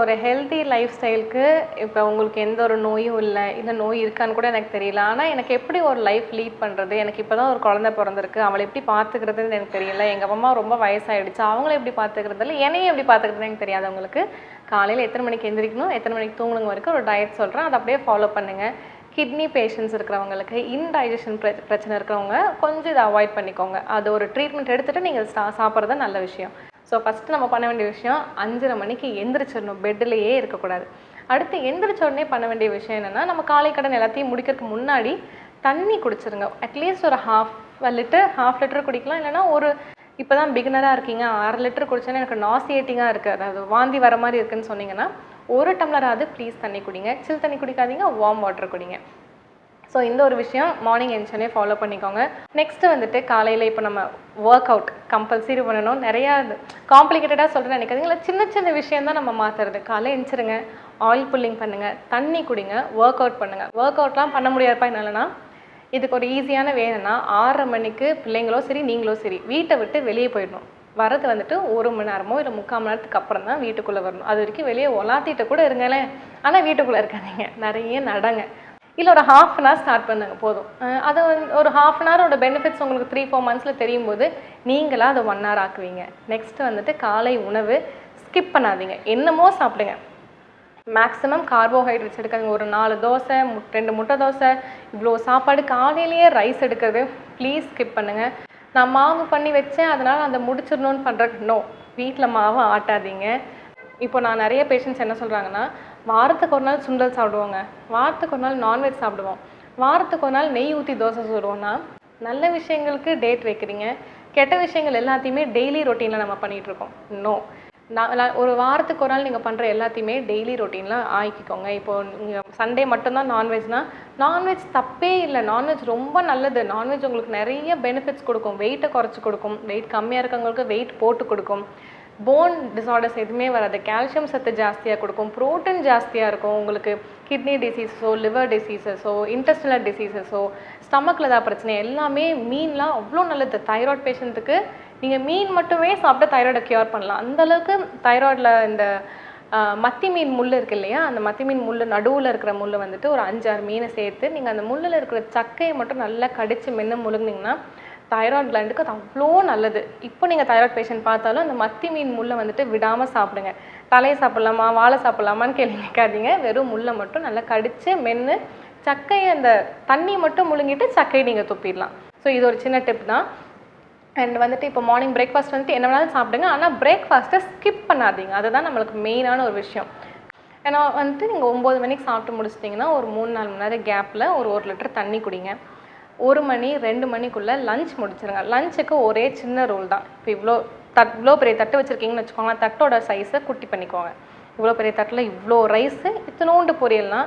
ஒரு healthy life ஸ்டைலுக்கு இப்போ உங்களுக்கு எந்த ஒரு நோயும் இல்லை. இல்லை நோய் இருக்கான்னு கூட எனக்கு தெரியல. ஆனால் எனக்கு எப்படி ஒரு லைஃப் லீட் பண்ணுறது எனக்கு இப்போ தான் ஒரு குழந்தை பிறந்திருக்கு. அவளை எப்படி பார்த்துக்கிறதுன்னு எனக்கு தெரியல. எங்கள் அம்மா ரொம்ப வயசாகிடுச்சு அவங்கள எப்படி பார்த்துக்கிறது இல்லை? என்னையும் எப்படி பார்த்துக்கிறதுன்னு எனக்கு தெரியாது உங்களுக்கு காலையில் எத்தனை மணிக்கு எந்திரிக்கணும்? எத்தனை மணிக்கு தூங்கணுங்க வரைக்கும் ஒரு டயட் சொல்கிறேன் அதை அப்படியே ஃபாலோ பண்ணுங்கள் கிட்னி பேஷண்ட்ஸ் இருக்கிறவங்களுக்கு இன்டைஜஷன் பிர பிரச்சனை இருக்கிறவங்க கொஞ்சம் இதை அவாய்ட் பண்ணிக்கோங்க. அது ஒரு ட்ரீட்மெண்ட் எடுத்துகிட்டு நீங்கள் சா சாப்பிட்றது நல்ல விஷயம். ஸோ ஃபஸ்ட்டு நம்ம பண்ண வேண்டிய விஷயம் அஞ்சரை மணிக்கு எந்திரிச்சிடணும். பெட்டிலேயே இருக்கக்கூடாது. அடுத்து எந்திரிச்ச உடனே பண்ண வேண்டிய விஷயம் என்னென்னா நம்ம காலை கடன் எல்லாத்தையும் முடிக்கிறதுக்கு முன்னாடி தண்ணி குடிச்சிருங்க. அட்லீஸ்ட் ஒரு ஹாஃப் லிட்டர் ஹாஃப் லிட்டர் குடிக்கலாம். இல்லைன்னா ஒரு இப்போ தான் பிகினராக இருக்கீங்க அரை லிட்டர் குடிச்சோன்னா எனக்கு நாசியேட்டிங்காக இருக்குது அதாவது வாந்தி வர மாதிரி இருக்குதுன்னு சொன்னீங்கன்னா ஒரு டம்ளராவது ப்ளீஸ் தண்ணி குடிங்க. சில் தண்ணி குடிக்காதீங்க வார்ம் வாட்டர் குடிங்க. ஸோ இந்த ஒரு விஷயம் மார்னிங் எழுந்தோடனே ஃபாலோ பண்ணிக்கோங்க. நெக்ஸ்ட்டு வந்துட்டு காலையில் இப்போ நம்ம ஒர்க் அவுட் கம்பல்சரி பண்ணணும். நிறையா காம்ப்ளிகேட்டடாக சொல்கிறேன் நினைக்காதீங்க. இல்லை சின்ன சின்ன விஷயம் தான் நம்ம மாற்றுறது காலையில் எழுந்திருங்க ஆயில் புல்லிங் பண்ணுங்கள் தண்ணி குடிங்க. ஒர்க் அவுட் பண்ணுங்கள் ஒர்க் அவுட்லாம் பண்ண முடியாதுப்பா என்னாலனா. இதுக்கு ஒரு ஈஸியான வேணும்னா ஆறரை மணிக்கு பிள்ளைங்களோ சரி நீங்களோ சரி வீட்டை விட்டு வெளியே போயிடணும். வரது வந்துட்டு ஒரு மணி நேரமோ இல்லை முக்கால் மணி நேரத்துக்கு அப்புறம் தான் வீட்டுக்குள்ளே வரணும். அது வரைக்கும் வெளியே ஒலாத்திட்டு கூட இருங்களேன். ஆனால் வீட்டுக்குள்ளே இருக்காதீங்க. நிறைய நடங்க. இல்லை ஒரு ஹாஃப் அன் ஹவர் ஸ்டார்ட் பண்ணுங்க போதும். அது வந்து ஒரு ஹாஃப் அன் ஹவரோட பெனிஃபிட்ஸ் உங்களுக்கு த்ரீ ஃபோர் மந்த்ஸில் தெரியும் போது நீங்களாக அதை ஒன் ஹவர் ஆக்குவீங்க. நெக்ஸ்ட் வந்துட்டு காலை உணவு ஸ்கிப் பண்ணாதீங்க. என்னமோ சாப்பிடுங்க. மேக்ஸிமம் கார்போஹைட்ரேட்ஸ் எடுக்காதீங்க. ஒரு நாலு தோசை முட் ரெண்டு முட்டை தோசை இவ்வளோ சாப்பாடு காலையிலேயே ரைஸ் எடுக்கிறது ப்ளீஸ் ஸ்கிப் பண்ணுங்கள் நான் மாவு பண்ணி வச்சேன் அதனால் அதை முடிச்சிடணும்னு பண்ணுறது நோ வீட்டில் மாவு ஆட்டாதீங்க. இப்போ நான் நிறைய பேஷண்ட்ஸ் என்ன சொல்கிறாங்கன்னா வாரத்துக்கு ஒரு நாள் சுண்டல் சாப்பிடுவோங்க. வாரத்துக்கு ஒரு நாள் நான்வெஜ் சாப்பிடுவோம். வாரத்துக்கு ஒரு நாள் நெய் ஊற்றி தோசை சுடுவோம்னா நல்ல விஷயங்களுக்கு டேட் வைக்கிறீங்க. கெட்ட விஷயங்கள் எல்லாத்தையுமே டெய்லி ரொட்டீனில் நம்ம பண்ணிகிட்டு இருக்கோம். நோ நான் ஒரு வாரத்துக்கு ஒரு நாள் நீங்கள் பண்ணுற எல்லாத்தையுமே டெய்லி ரொட்டீனில் ஆக்கிக்கோங்க. இப்போ நீங்கள் சண்டே மட்டும்தான் நான்வெஜ்னா நான்வெஜ் தப்பே இல்லை. நான்வெஜ் ரொம்ப நல்லது. நான்வெஜ் உங்களுக்கு நிறைய பெனிஃபிட்ஸ் கொடுக்கும். வெயிட்டை குறைச்சி கொடுக்கும். வெயிட் கம்மியாக இருக்கவங்களுக்கு வெயிட் போட்டு கொடுக்கும். போன் டிசார்டர்ஸ் எதுவுமே வராது. கால்சியம் சத்து ஜாஸ்தியாக கொடுக்கும். ப்ரோட்டீன் ஜாஸ்தியாக இருக்கும். உங்களுக்கு கிட்னி டிசீஸஸோ லிவர் டிசீசஸோ இன்டெஸ்டினல் டிசீசஸோ ஸ்டமக்கில் ஏதாவது பிரச்சனை. எல்லாமே மீன்லாம் அவ்வளோ நல்லது. தைராய்டு பேஷண்ட்டுக்கு நீங்கள் மீன் மட்டுமே சாப்பிட்டு தைராய்டை க்யூர் பண்ணலாம். அந்த அளவுக்கு தைராய்டில் இந்த மத்தி மீன் முள் இருக்கு இல்லையா? அந்த மத்தி மீன் முள் நடுவில் இருக்கிற முள் வந்துட்டு ஒரு அஞ்சாறு மீனை சேர்த்து நீங்கள் அந்த முள்ளில் இருக்கிற சக்கையை மட்டும் நல்லா கடித்து மென்று முழுங்குனீங்கன்னா தைராய்டு கிளாண்டுக்கு அது அவ்வளோ நல்லது. இப்போ நீங்கள் தைராய்டு பேஷண்ட் பார்த்தாலும் அந்த மத்தி மீன் முள்ளை வந்துட்டு விடாமல் சாப்பிடுங்க. தலையை சாப்பிட்லாமா வாழை சாப்பிட்லாமான்னு கேள்வி கேட்காதீங்க. வெறும் முள்ளை மட்டும் நல்லா கடித்து மென்று சக்கையை அந்த தண்ணி மட்டும் முழுங்கிட்டு சக்கையை நீங்கள் துப்பிடலாம். ஸோ இது ஒரு சின்ன டிப் தான். அண்ட் வந்துட்டு இப்போ மார்னிங் பிரேக்ஃபாஸ்ட் வந்துட்டு என்ன வேணாலும் சாப்பிடுங்க. ஆனால் பிரேக்ஃபாஸ்ட்டை ஸ்கிப் பண்ணாதீங்க. அதுதான் நம்மளுக்கு மெயினான ஒரு விஷயம். ஏன்னா வந்துட்டு நீங்கள் ஒம்பது மணிக்கு சாப்பிட்டு முடிச்சிட்டிங்கன்னா ஒரு மூணு நாலு மணி நேரம் கேப்பில் ஒரு ஒரு லிட்டர் தண்ணி குடிங்க. ஒரு மணி ரெண்டு மணிக்குள்ளே லஞ்ச் முடிச்சிருங்க. லஞ்சுக்கு ஒரே சின்ன ரூல் தான். இப்போ இவ்வளோ தட் இவ்வளோ பெரிய தட்டு வச்சுருக்கீங்கன்னு வச்சுக்கோங்களேன் தட்டோட சைஸை குட்டி பண்ணிக்கோங்க. இவ்வளோ பெரிய தட்டில் இவ்வளோ ரைஸு இத்தனோண்டு பொரியல்னா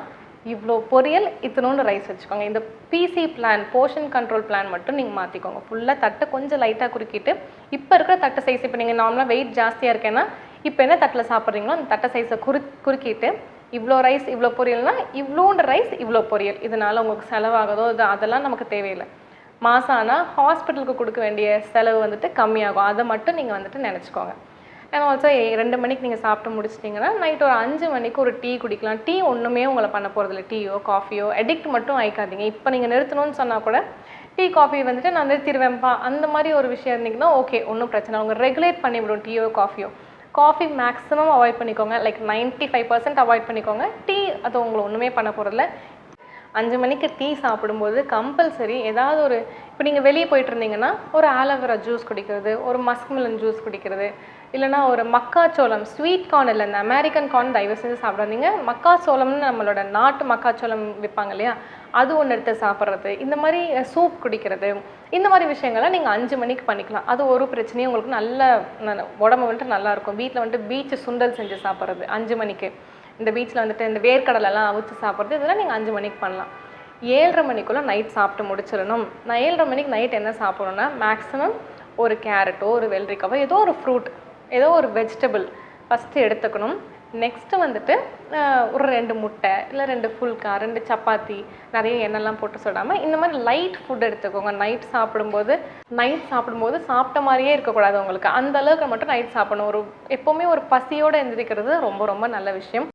இவ்வளோ பொரியல் இத்தனோண்டு ரைஸ் வச்சுக்கோங்க. இந்த பிசி பிளான் போர்ஷன் கண்ட்ரோல் பிளான் மட்டும் நீங்கள் மாற்றிக்கோங்க ஃபுல்லாக தட்டை கொஞ்சம் லைட்டாக குறுக்கிட்டு இப்போ இருக்கிற தட்டு சைஸ் இப்போ நீங்கள் நார்மலாக வெயிட் ஜாஸ்தியாக இருக்கேன்னா இப்போ என்ன தட்டில் சாப்பிட்றீங்களோ அந்த தட்டை சைஸை குறு குறுக்கிட்டு இவ்வளோ ரைஸ் இவ்வளோ பொரியல்னா இவ்வளோண்டு ரைஸ் இவ்வளோ பொரியல். இதனால் உங்களுக்கு செலவாகுதோ இது அதெல்லாம் நமக்கு தேவையில்லை. மாதம் ஆனால் ஹாஸ்பிட்டலுக்கு கொடுக்க வேண்டிய செலவு வந்துட்டு கம்மியாகும். அதை மட்டும் நீங்கள் வந்துட்டு நினச்சிக்கோங்க. ஏன்னா ஆல்சோ ரெண்டு மணிக்கு நீங்கள் சாப்பிட்டு முடிச்சிட்டிங்கன்னா நைட் ஒரு அஞ்சு மணிக்கு ஒரு டீ குடிக்கலாம். டீ ஒன்றுமே உங்களை பண்ண போகிறதில்ல டீயோ காஃபியோ எடிக்ட் மட்டும் ஆயிக்காதீங்க. இப்போ நீங்கள் நிறுத்தணும்னு சொன்னால் கூட டீ காஃபி வந்துட்டு நான் நிறுத்திடுவேன்ப்பா. அந்த மாதிரி ஒரு விஷயம் இருந்தீங்கன்னா ஓகே ஒன்றும் பிரச்சனை இல்லை. ரெகுலேட் பண்ணிவிடும் டீயோ காஃபியோ காஃபி மேக்ஸிமம் அவாய்ட் பண்ணிக்கோங்க. லைக் 95% ஃபைவ் பர்சன்ட் அவாய்ட் பண்ணிக்கோங்க. டீ அது உங்களை ஒன்றுமே பண்ண போகிறதில்ல அஞ்சு மணிக்கு டீ சாப்பிடும்போது கம்பல்சரி ஏதாவது ஒரு இப்போ நீங்கள் வெளியே போயிட்டு இருந்தீங்கன்னா ஒரு ஆலோவேரா ஜூஸ் குடிக்கிறது ஒரு மஸ்க்மிலன் ஜூஸ் குடிக்கிறது இல்லைனா ஒரு மக்காச்சோளம் ஸ்வீட் கார்ன் இல்லை இந்த அமெரிக்கன் கார்ன் தயவு செஞ்சு சாப்பிடாதீங்க. மக்காச்சோளம்னு நம்மளோட நாட்டு மக்காச்சோளம் விற்பாங்க இல்லையா? அது ஒன்று எடுத்து சாப்பிட்றது இந்த மாதிரி சூப் குடிக்கிறது இந்த மாதிரி விஷயங்களை நீங்கள் அஞ்சு மணிக்கு பண்ணிக்கலாம். அது ஒரு பிரச்சனையும் உங்களுக்கு நல்ல நல்ல- உடம்பு வந்துட்டு நல்லாயிருக்கும். வீட்டில் வந்துட்டு பீச்சு சுண்டல் செஞ்சு சாப்பிட்றது அஞ்சு மணிக்கு. இந்த பீச்சில் வந்துட்டு இந்த வேர்க்கடலெல்லாம் அவிச்சு சாப்பிட்றது இதெல்லாம் நீங்கள் அஞ்சு மணிக்கு பண்ணலாம். ஏழரை மணிக்குள்ளே நைட் சாப்பிட்டு முடிச்சிடணும். நான் ஏழரை மணிக்கு நைட் என்ன சாப்பிடணும்னா மேக்ஸிமம் ஒரு கேரட்டோ ஒரு வெள்ளரிக்காவோ ஏதோ ஒரு ஃப்ரூட் ஏதோ ஒரு வெஜிடபிள் ஃபஸ்ட்டு எடுத்துக்கணும். நெக்ஸ்ட்டு வந்துட்டு ஒரு ரெண்டு முட்டை இல்லை ரெண்டு ஃபுல்கா ரெண்டு சப்பாத்தி நிறைய எண்ணெய்லாம் போட்டு சொல்லாமல் இந்த மாதிரி லைட் ஃபுட் எடுத்துக்கோங்க. நைட் சாப்பிடும்போது நைட் சாப்பிடும்போது சாப்பிட்ட மாதிரியே இருக்கக்கூடாது உங்களுக்கு. அந்த அளவுக்கு மட்டும் நைட் சாப்பிடணும். ஒரு எப்போவுமே ஒரு பசியோடு எந்திரிக்கிறது ரொம்ப ரொம்ப நல்ல விஷயம்.